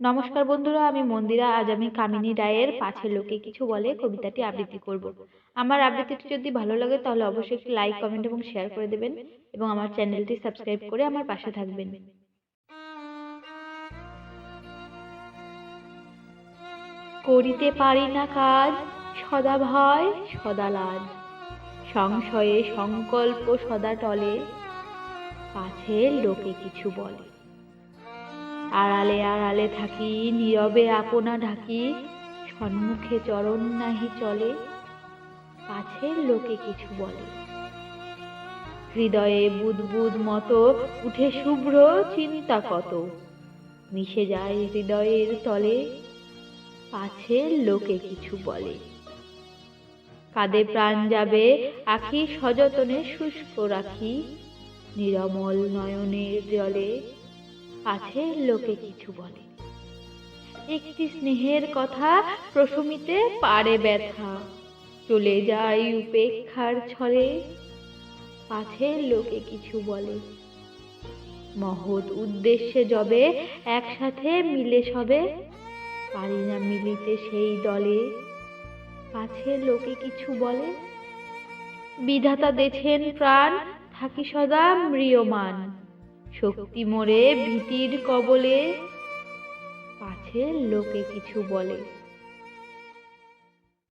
নমস্কার বন্ধুরা, আমি মন্দিরা। আজ আমি কামিনী রায়ের পাছে লোকে কিছু বলে কবিতাটি আবৃত্তি করব। আমার আবৃত্তিটি যদি ভালো লাগে, তাহলে অবশ্যই একটি লাইক কমেন্ট এবং শেয়ার করে দেবেন এবং আমার চ্যানেলটি সাবস্ক্রাইব করে আমার পাশে থাকবেন। করিতে পারি না কাজ, সদা ভয়, সদা লাজ। সংশয়ে সংকল্প সদা টলে, পাছে লোকে কিছু বলে। আড়ালে আড়ালে থাকি, নীরবে আপনা ঢাকি, সম্মুখে চরণ নাহি চলে পাছে লোকে কিছু বলে। হৃদয়ে বুদবুদ মতো উঠে শুভ্র চিন্তা কত, মিশে যায় হৃদয়ের তলে পাছে লোকে কিছু বলে। কাঁদে প্রাণ যাবে, আখি সযতনে শুষ্ক রাখি, নিরমল নয়নের জলে আছে লোকে কিছু বলে। একটি স্নেহের কথা প্রশমিতে পারে ব্যথা। চলে যায় উপেক্ষার ছলে পাছে লোকে কিছু বলে। মহৎ উদ্দেশ্যে যবে একসাথে মিলে সবে, পারি না মিলিতে সেই দলে। পাছে লোকে কিছু বলে, বিধাতা দেছেন প্রাণ, থাকি সদা ম্রিয়মান। শক্তি মোরে ভীতির কবলে। পাছে লোকে কিছু বলে।